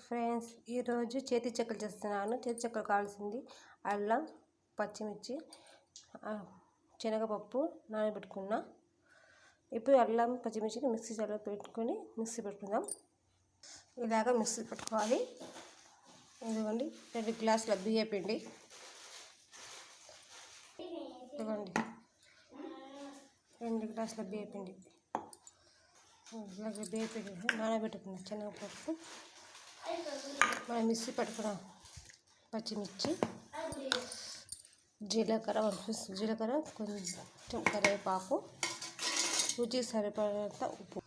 Friends ఈరోజు చేతి చెక్కలు చేస్తున్నాను. చేతి చెక్కలు కావాల్సింది అల్లం పచ్చిమిర్చి శనగపప్పు నానబెట్టుకున్నా. ఇప్పుడు అల్లం పచ్చిమిర్చిని మిక్సీ జార్లో పెట్టుకొని మిక్సీ పెట్టుకుందాం. ఇలాగ మిక్సీ పెట్టుకోవాలి. ఇదిగోండి రెండు గ్లాసుల బియ్య పిండి. ఇదిగోండి రెండు గ్లాసుల బియ్య పిండి. ఇలాగ బియ్య పిండి నానబెట్టుకున్న శనగపప్పు. మనం మిక్సీ పట్టుకున్న. పచ్చిమిర్చి జీలకర్ర జీలకర్ర కొంచెం కరివేపాకు రుచికి సరిపడంత ఉప్పు.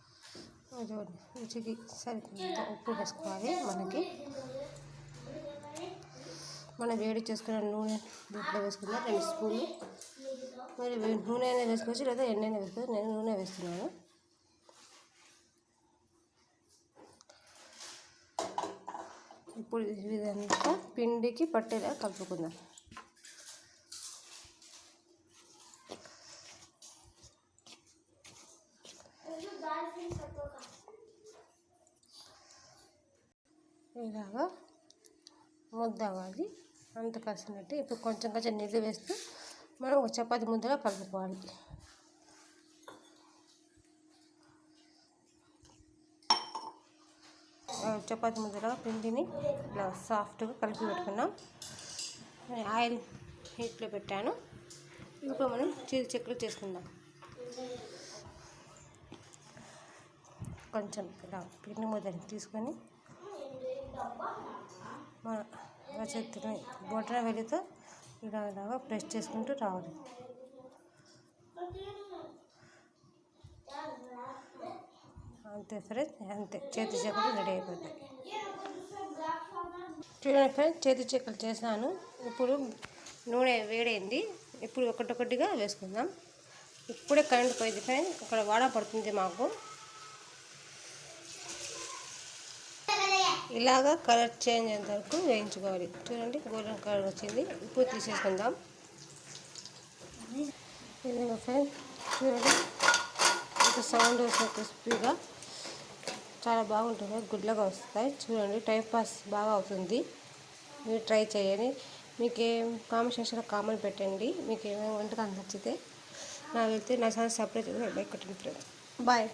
రుచికి సరిపడంత ఉప్పు వేసుకోవాలి మనకి. మనం వేడి చేసుకున్న నూనె దీంట్లో వేసుకున్నాం రెండు స్పూన్లు. మరి నూనె అయినా వేసుకోవచ్చు లేదా ఎన్నైనా వేసుకోవచ్చు. నేను నూనె వేస్తున్నాను. ఇప్పుడు ఇదంతా పిండికి పట్టేలా కలుపుకుందాం. ఇలాగా ముద్ద అవ్వాలి అంత కలిసినట్టు ఇప్పుడు కొంచెం కొంచెం నీళ్ళు వేస్తూ మనం చపాతి ముద్దగా కలుపుకోవాలి. చపాతి ముద్దగా పిండిని ఇలా సాఫ్ట్గా కలిపి పెట్టుకున్నాం. ఆయిల్ హీట్లో పెట్టాను. ఇప్పుడు మనం చీర చెక్కలు చేసుకుందాం. కొంచెం ఇలా పిండి ముద్దని తీసుకొని మన ఇలా చేతిని బొట్టన వెళ్ళితో ఇలా ఇలాగా ప్రెస్ చేసుకుంటూ రావాలి. అంతే ఫ్రెండ్స్ అంతే. చేతి చెక్కలు రెడీ అయిపోతాయి. చూడండి ఫ్రెండ్స్ చేతి చెక్కలు చేశాను. ఇప్పుడు నూనె వేడైంది. ఇప్పుడు ఒకటొకటిగా వేసుకుందాం. ఇప్పుడే కరెంట్ పోయింది ఫ్రెండ్స్ ఇక్కడ వాడ పడుతుంది మాకు. ఇలాగా కలర్ చేంజ్ అయ్యేంత వరకు వేయించుకోవాలి. చూడండి గోల్డెన్ కలర్ వచ్చింది. ఇప్పుడు తీసేసుకుందాం. ఫ్రెండ్స్ చూడండి. ఇంకా సౌండ్ వస్తే క్రిస్పీగా చాలా బాగుంటుంది. గుడ్లగా వస్తాయి. చూడండి టైం పాస్ బాగా అవుతుంది. మీరు ట్రై చేయండి. మీకు ఏం కామెంట్ సెక్షన్లో కామెంట్ పెట్టండి. మీకు ఏమేమి వంటకాలు నచ్చితే. నాకు వెళ్తే నా ఛానల్ సపరేట్ బైక్ కొట్టండి బాయ్.